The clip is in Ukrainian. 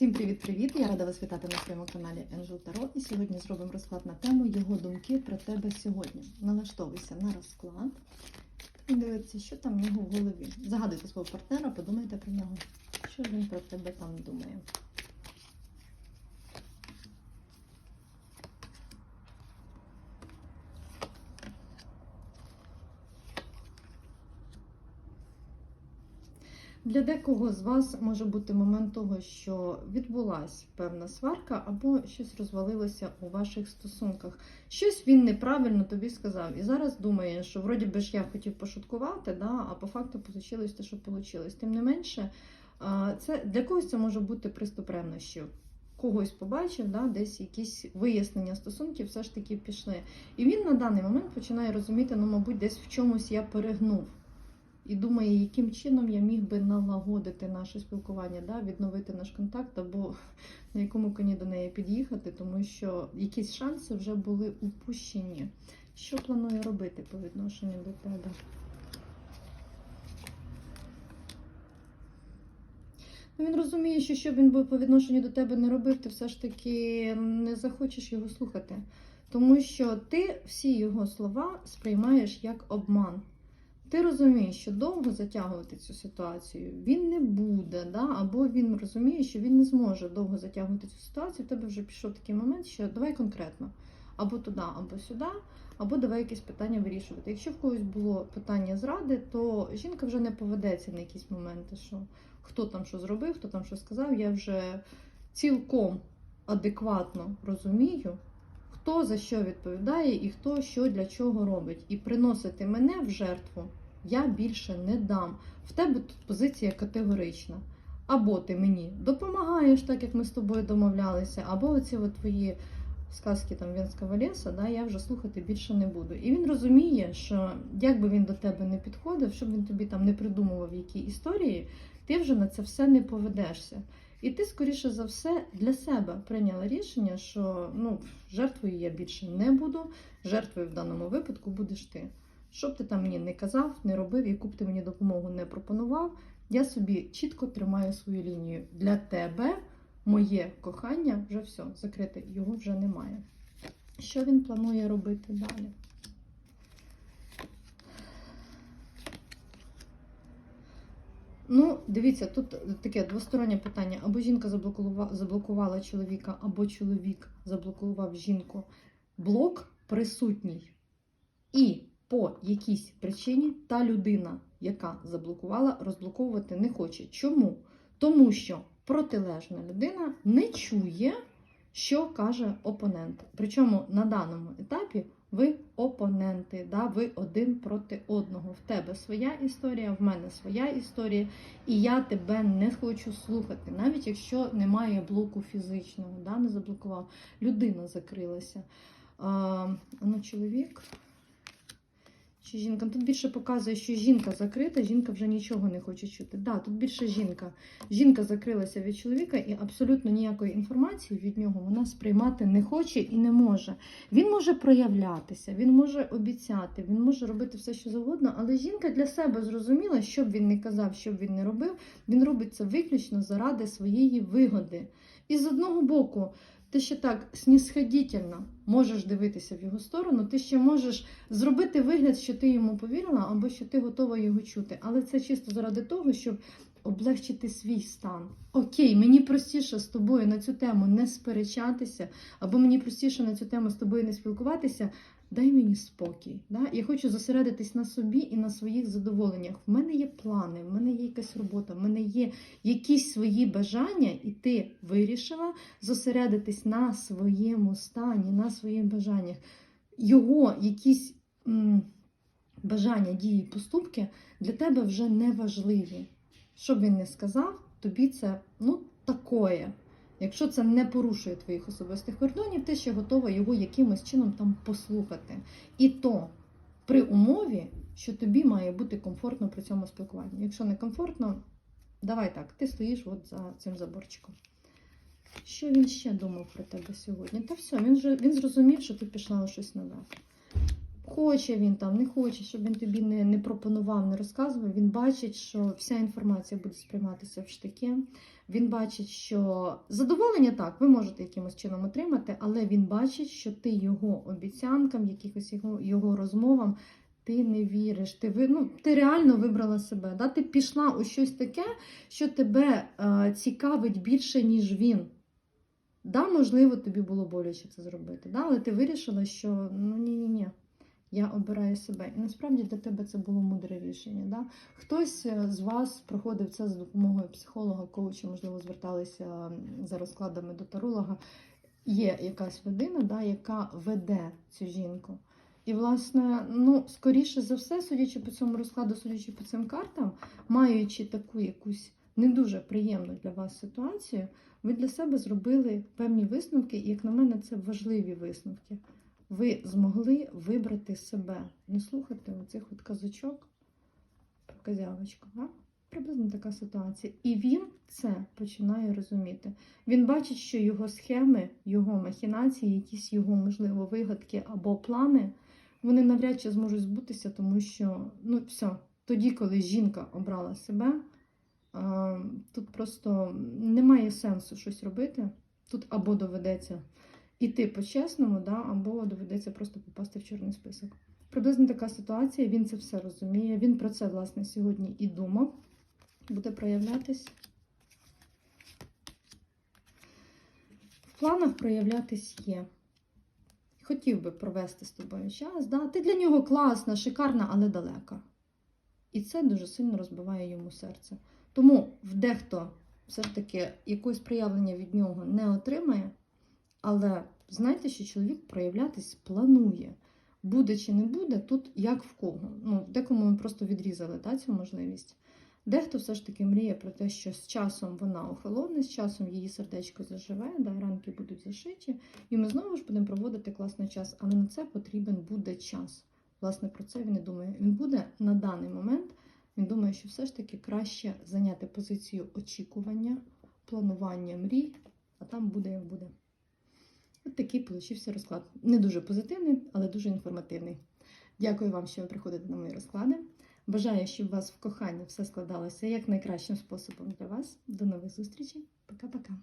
Всім привіт-привіт! Я рада вас вітати на своєму каналі Angel Tarot. І сьогодні зробимо розклад на тему його думки про тебе сьогодні. Налаштовуйся на розклад і дивіться, що там в нього в голові. Загадуйте свого партнера, подумайте про нього, що він про тебе там думає. Для декого з вас може бути момент того, що відбулася певна сварка, або щось розвалилося у ваших стосунках. Щось він неправильно тобі сказав. І зараз думає, що вроді би ж я хотів пошуткувати, да, а по факту вийшло те, що вийшло. Тим не менше, це для когось це може бути приступ ревнощів. Когось побачив, да, десь якісь вияснення стосунків все ж таки пішли. І він на даний момент починає розуміти, ну, мабуть, десь в чомусь я перегнув і думає, яким чином я міг би налагодити наше спілкування, да, відновити наш контакт або на якому коні до неї під'їхати, тому що якісь шанси вже були упущені. Що планує робити по відношенню до тебе? Ну, Він розуміє, що що він би по відношенню до тебе не робив, ти все ж таки не захочеш його слухати. Тому що ти всі його слова сприймаєш як обман. Ти розумієш, що довго затягувати цю ситуацію він не буде, да? або він розуміє, що він не зможе довго затягувати цю ситуацію. В тебе вже пішов такий момент, що давай конкретно або туди, або сюди, або давай якісь питання вирішувати. Якщо в когось було питання зради, то жінка вже не поведеться на якісь моменти, що хто там що зробив, хто там що сказав. Я вже цілком адекватно розумію. Хто за що відповідає і хто що для чого робить. І приносити мене в жертву я більше не дам. В тебе тут позиція категорична. Або ти мені допомагаєш, так як ми з тобою домовлялися, або оці от твої сказки там Венського леса, да, я вже слухати більше не буду. І він розуміє, що як би він до тебе не підходив, щоб він тобі там не придумував які історії, ти вже на це все не поведешся. І ти, скоріше за все, для себе прийняла рішення, що ну, жертвою я більше не буду, жертвою в даному випадку будеш ти. Що б ти там мені не казав, не робив, яку б ти мені допомогу не пропонував, я собі чітко тримаю свою лінію. Для тебе моє кохання вже все, закрите, його вже немає. Що він планує робити далі? Ну, дивіться, тут таке двостороннє питання. Або жінка заблокувала, заблокувала чоловіка, або чоловік заблокував жінку. Блок присутній. І по якійсь причині та людина, яка заблокувала, розблоковувати не хоче. Чому? Тому що протилежна людина не чує, що каже опонент. Причому на даному етапі ви опоненти, да? ви один проти одного. В тебе своя історія, в мене своя історія, і я тебе не хочу слухати, навіть якщо немає блоку фізичного, да? не заблокував. Людина закрилася. А, ну, чоловік. Чи жінка? Тут більше показує, що жінка закрита, жінка вже нічого не хоче чути. Да, тут більше жінка. Жінка закрилася від чоловіка і абсолютно ніякої інформації від нього вона сприймати не хоче і не може. Він може проявлятися, він може обіцяти, він може робити все, що завгодно, але жінка для себе зрозуміла, що б він не казав, що б він не робив, він робить це виключно заради своєї вигоди. І з одного боку, ти ще так снісходітельно можеш дивитися в його сторону, ти ще можеш зробити вигляд, що ти йому повірила, або що ти готова його чути. Але це чисто заради того, щоб облегчити свій стан. Окей, мені простіше з тобою на цю тему не сперечатися, або мені простіше на цю тему з тобою не спілкуватися. Дай мені спокій. Да? Я хочу зосередитись на собі і на своїх задоволеннях. В мене є плани, в мене є якась робота, в мене є якісь свої бажання, і ти вирішила зосередитись на своєму стані, на своїх бажаннях. Його якісь м, бажання, дії, поступки для тебе вже не важливі. Що б він не сказав, тобі це ну, такое. Якщо це не порушує твоїх особистих кордонів, ти ще готова його якимось чином там послухати. І то при умові, що тобі має бути комфортно при цьому спілкуванні. Якщо не комфортно, давай так, ти стоїш от за цим заборчиком. Що він ще думав про тебе сьогодні? Та все, він вже він зрозумів, що ти пішла у щось нове. Хоче він там, не хоче, щоб він тобі не, не пропонував, не розказував. Він бачить, що вся інформація буде сприйматися в штики. Він бачить, що задоволення так, ви можете якимось чином отримати, але він бачить, що ти його обіцянкам, якихось його, його розмовам, ти не віриш. Ти, ви- ну, ти реально вибрала себе. Да? Ти пішла у щось таке, що тебе е, цікавить більше, ніж він. Да, можливо, тобі було боляче це зробити, да? але ти вирішила, що ну ні-ні-ні, я обираю себе. І насправді для тебе це було мудре рішення. Да? Хтось е, з вас проходив це за допомогою психолога, коуча, можливо, зверталися за розкладами до таролога. Є якась людина, да, яка веде цю жінку. І, власне, ну, скоріше за все, судячи по цьому розкладу, судячи по цим картам, маючи таку якусь не дуже приємну для вас ситуацію, ви для себе зробили певні висновки, і, як на мене, це важливі висновки. Ви змогли вибрати себе, не слухати оцих от казочок про козявочку. А? Приблизно така ситуація. І він це починає розуміти. Він бачить, що його схеми, його махінації, якісь його, можливо, вигадки або плани, вони навряд чи зможуть збутися, тому що ну все, тоді, коли жінка обрала себе, тут просто немає сенсу щось робити. Тут або доведеться іти по-чесному, да, або доведеться просто попасти в чорний список. Приблизно така ситуація, він це все розуміє. Він про це, власне, сьогодні і думав. Буде проявлятись. В планах проявлятись є. Хотів би провести з тобою час. Да? Ти для нього класна, шикарна, але далека. І це дуже сильно розбиває йому серце. Тому в дехто все ж таки якогось проявлення від нього не отримає, але знайте, що чоловік проявлятись планує. Буде чи не буде, тут як в кого. Ну, декому ми просто відрізали да, цю можливість. Дехто все ж таки мріє про те, що з часом вона охолоне, з часом її сердечко заживе, да, ранки будуть зашиті, і ми знову ж будемо проводити класний час, але на це потрібен буде час. Власне, про це він і думає. Він буде на даний момент, він думає, що все ж таки краще зайняти позицію очікування, планування мрій, а там буде як буде. От такий получився розклад. Не дуже позитивний, але дуже інформативний. Дякую вам, що ви приходите на мої розклади. Бажаю, щоб у вас в коханні все складалося як найкращим способом для вас. До нових зустрічей. Пока-пока.